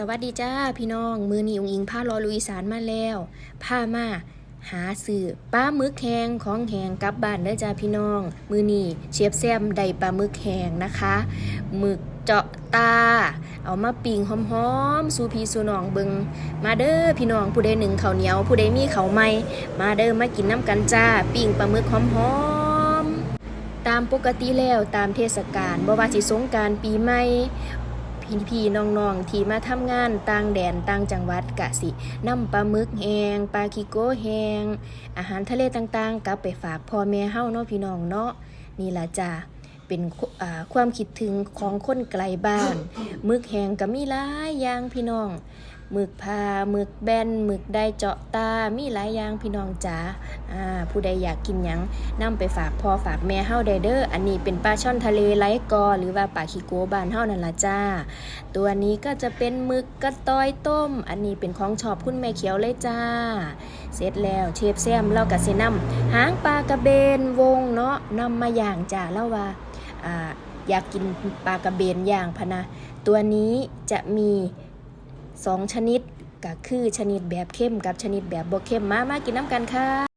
สวัสดีจ้าพี่น้อง มือนีองอิงพารอลุยสานมาแล้วพามาหาซื้อปลาหมึกแหงของแหงกลับบ้านเด้อจ้าพี่น้อง มือนีเชียบแซมได้ปลาหมึกแหงนะคะหมึกเจาะตา เอามาปิ้งหอมๆสูพีสูน้องเบิงมาเด้อพี่น้องผู้ใดหนึ่งเขาเหนียว ผู้ใดมีเขาไหมมาเด้อมากินน้ำกันจ้าปิ้งปลาหมึกหอมๆตามปกติแล้วตามเทศกาลบ่ว่าสิสงการปีใหม่ พี่พี่น้องๆที่มาทำงานต่างแดนต่างจังหวัดกะสินำปลาหมึกแห้งปลาคิโก้แห้งอาหารทะเลต่างๆ กลับไปฝากพ่อแม่เฮาเนาะพี่น้องเนาะนี่ล่ะจ้าเป็นความคิดถึงของคนไกลบ้านมึกแหงก็มีหลายอย่างพี่น้อง หมึกพาหมึกแบนหมึกได้เจาะตา มีหลายอย่างพี่น้องจ๋าอ่าผู้ใดอยากกินหยังนำไปฝากพ่อฝากแม่เฮาได้เด้ออันนี้เป็นปลาช่อนทะเลไร้กอ หรือว่าปลาคิโกบานเฮานั่นล่ะจ้า ตัวนี้ก็จะเป็นหมึกกระตอยต้ม อันนี้เป็นของชอบคุณแม่เขียวเลยจ้า เสร็จแล้วเชฟแซมเราก็สินำหางปลากระเบนวงเนาะนำมาอย่างจ้าแล้วว่าอ่าอยากกินปลากระเบนอย่างพะนะ ตัวนี้จะมี สองชนิดก็คือชนิดแบบเข้มกับชนิดแบบบ่เข้มมามากินน้ำกันค่ะ